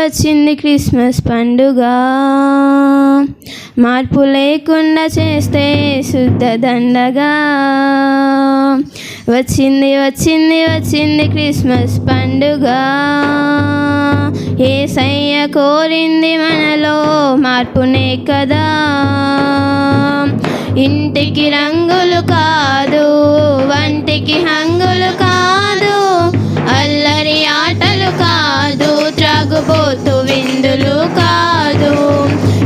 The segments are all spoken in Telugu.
వచ్చింది క్రిస్మస్ పండుగ. మార్పు లేకుండా చేస్తే శుద్ధ దండగా. వచ్చింది వచ్చింది వచ్చింది క్రిస్మస్ పండుగ. ఏసయ్య కోరింది మనలో మార్పునే కదా. ఇంటికి రంగులు కాదు వంటికి హంగులు కాదు అల్లరి ఆటలు కాదు. త్రాగుబోతు విందులు కాదు.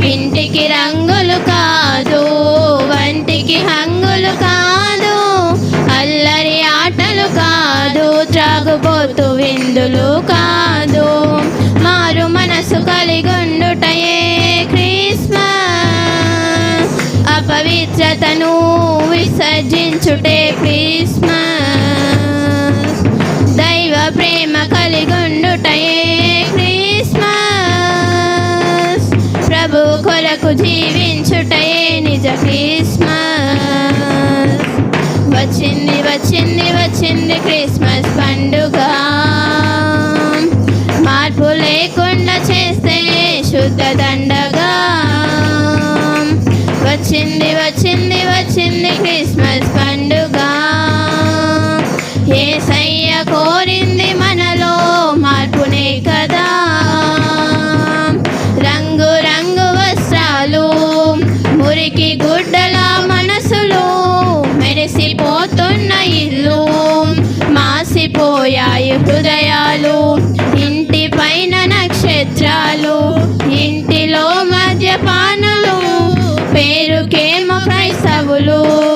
ఇంటికి రంగులు కాదు. వంటికి హంగులు కాదు. అల్లరి ఆటలు కాదు. త్రాగుబోతు విందులు కాదు. మారు మనసు కలిగుండుటయే క్రిస్మస్. అపవిత్రతను విసర్జించుటే క్రిస్మస్. దైవ ప్రేమ కలిగుండుటయే కొరకు జీవించుటయే నిజ క్రిస్మస్. వచ్చింది వచ్చింది వచ్చింది క్రిస్మస్ పండుగ. మార్పు లేకుండా చేస్తే శుద్ధ దండగా. వచ్చింది వచ్చింది వచ్చింది క్రిస్మస్ పండుగ. ఏసయ్య కోరింది కళ్ళు మాసిపోయాయి హృదయాలు. ఇంటి పైన నక్షత్రాలు ఇంటిలో మద్యపానులు పేరుకేమో క్రైస్తవులు.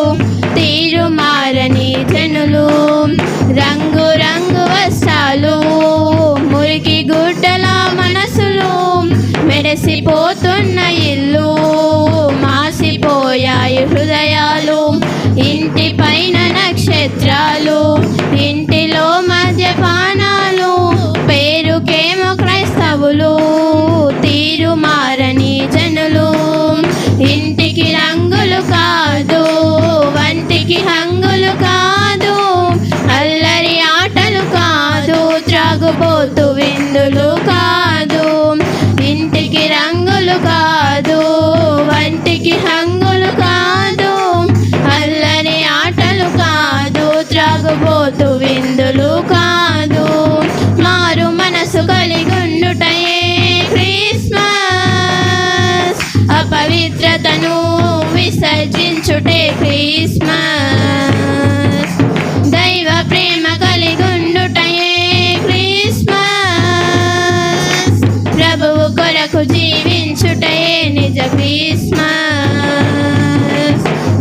విసర్జించుటే క్రిస్మస్. దైవ ప్రేమ కలిగుండుటయే క్రిస్మస్. ప్రభువు కొరకు జీవించుటయే నిజ క్రిస్మస్.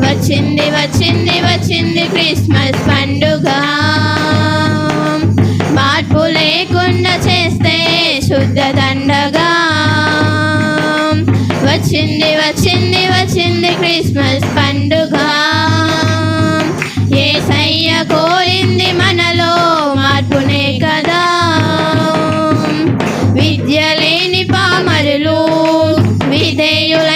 వచ్చింది వచ్చింది వచ్చింది క్రిస్మస్ పండుగ. మార్పు లేకుండా చేస్తే శుద్ధ వచ్చింది వచ్చింది వచ్చింది క్రిస్మస్ పండుగ. ఏసయ్య కోరింది మనలో మార్పునే కదా. విద్య లేని పామరులు విధేయులు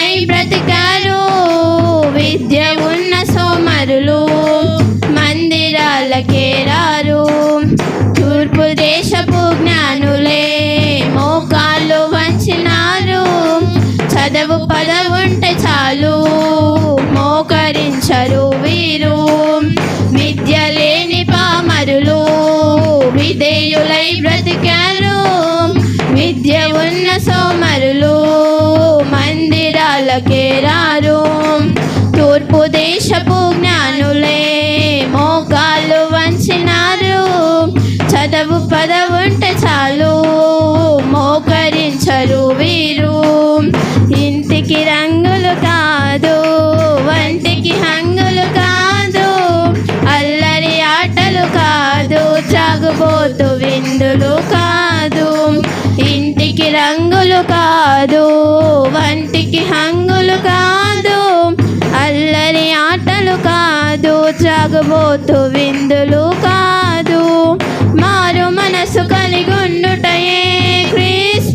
ప్రభు పదవుంటే చాలు. మోకరించరు వీరు. ఇంటికి రంగులు కాదు వంటికి హంగులు కాదు. అల్లరి ఆటలు కాదు త్రాగుబోతు విందులు కాదు. ఇంటికి రంగులు కాదు వంటికి హంగులు కాదు. అల్లరి ఆటలు కాదు త్రాగుబోతు విందులు కాదు. మారు మనసు కలిగుండుటయే క్రిస్మస్.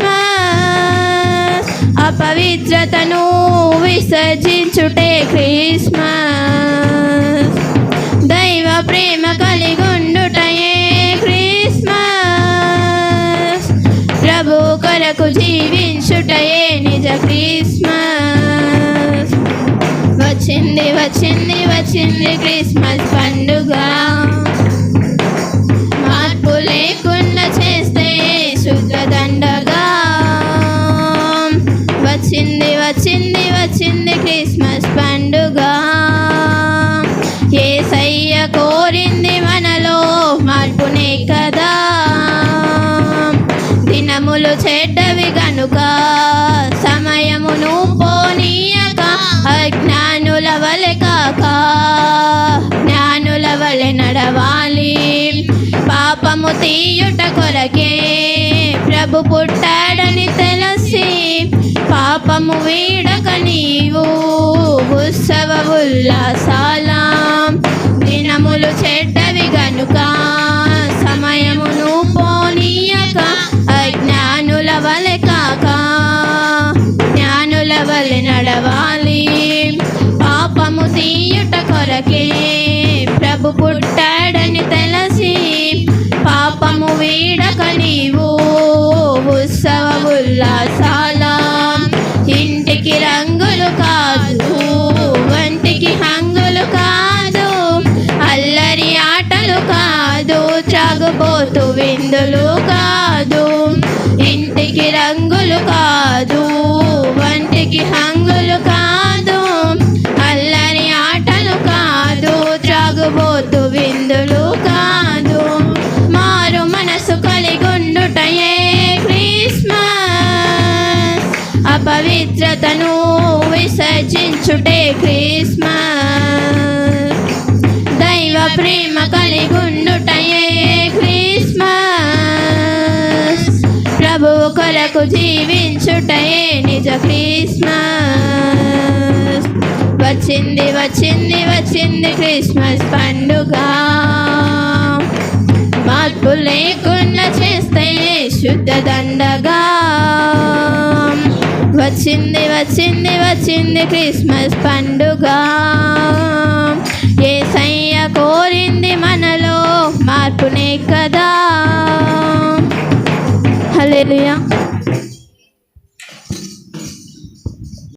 అపవిత్రతను విసర్జించుటే క్రిస్మస్. దైవ ప్రేమ కలిగుండుటయే క్రిస్మస్. ప్రభు కొరకు జీవించుటయే నిజ క్రిస్మస్. వచ్చింది వచ్చింది వచ్చింది క్రిస్మస్ పండు కదా. దినములు చెడ్డవి గనుక సమయమును పోనీయక అజ్ఞానుల వలె కాక జ్ఞానుల వలె నడవాలి. పాపము తీయుట కొరకే ప్రభు పుట్టాడని తెలిసి పాపము వీడక నీవు ఉత్సవ ఉల్లాసాల. దినములు చెడ్డవి ప్రభు పుట్టాడని తెలిసి పాపము వీడక నీవు. ఉత్సవ ఉల్లాసాల ఇంటికి రంగులు కాదు వంటికి హంగులు కాదు అల్లరి ఆటలు కాదు త్రాగుబోతు విందులు కాదు. ఇంటికి రంగులు కాదు వంటికి విసర్జించుటే క్రిస్మస్. దైవ ప్రేమ కలిగుండుటయే క్రిస్మస్. ప్రభువు కొరకు జీవించుటయే నిజ క్రిస్మస్. వచ్చింది వచ్చింది వచ్చింది క్రిస్మస్ పండుగ. మార్పు లేకుండా చేస్తే శుద్ధ దండగా? వచ్చింది వచ్చింది వచ్చింది క్రిస్మస్ పండుగ. ఏసయ్య కోరింది మనలో మార్పునే కదా. హలే